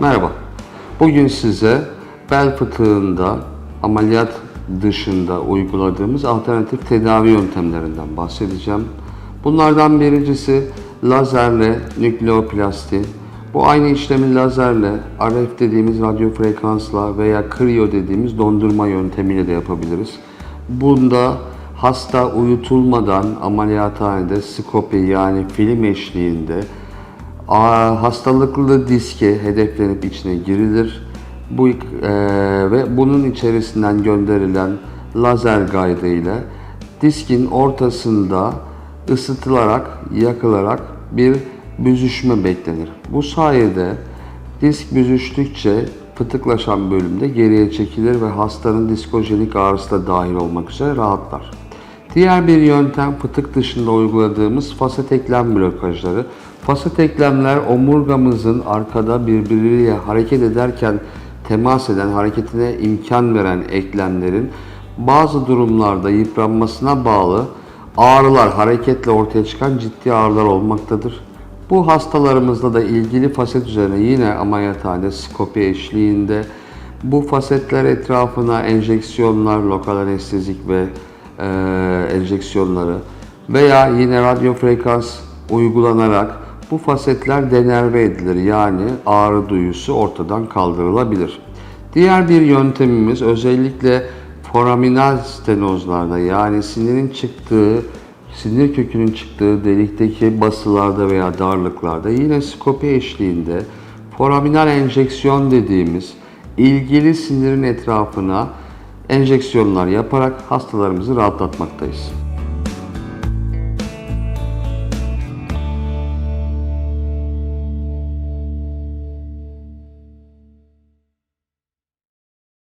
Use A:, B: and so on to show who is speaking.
A: Merhaba. Bugün size bel fıtığında ameliyat dışında uyguladığımız alternatif tedavi yöntemlerinden bahsedeceğim. Bunlardan birincisi lazerle nükleoplasti. Bu aynı işlemi lazerle, RF dediğimiz radyo frekansla veya kriyo dediğimiz dondurma yöntemiyle de yapabiliriz. Bunda hasta uyutulmadan ameliyathanede skopi yani film eşliğinde hastalıklı diske hedeflenip içine girilir. Bu e, ve bunun içerisinden gönderilen lazer gaydı ile diskin ortasında ısıtılarak, yakılarak bir büzüşme beklenir. Bu sayede disk büzüştükçe fıtıklaşan bölümde geriye çekilir ve hastanın diskojenik ağrısı da dahil olmak üzere rahatlar. Diğer bir yöntem fıtık dışında uyguladığımız faset eklem blokajları. Faset eklemler omurgamızın arkada birbiriyle hareket ederken temas eden, hareketine imkan veren eklemlerin bazı durumlarda yıpranmasına bağlı ağrılar, hareketle ortaya çıkan ciddi ağrılar olmaktadır. Bu hastalarımızda da ilgili faset üzerine yine ameliyathanede skopi eşliğinde bu fasetler etrafına enjeksiyonlar, lokal anestezik ve e, enjeksiyonları veya yine radyo frekans uygulanarak bu fasetler denerve edilir. Yani ağrı duyusu ortadan kaldırılabilir. Diğer bir yöntemimiz özellikle foraminal stenozlarda yani sinirin çıktığı, sinir kökünün çıktığı delikteki basılarda veya darlıklarda yine skopi eşliğinde foraminal enjeksiyon dediğimiz ilgili sinirin etrafına enjeksiyonlar yaparak hastalarımızı rahatlatmaktayız.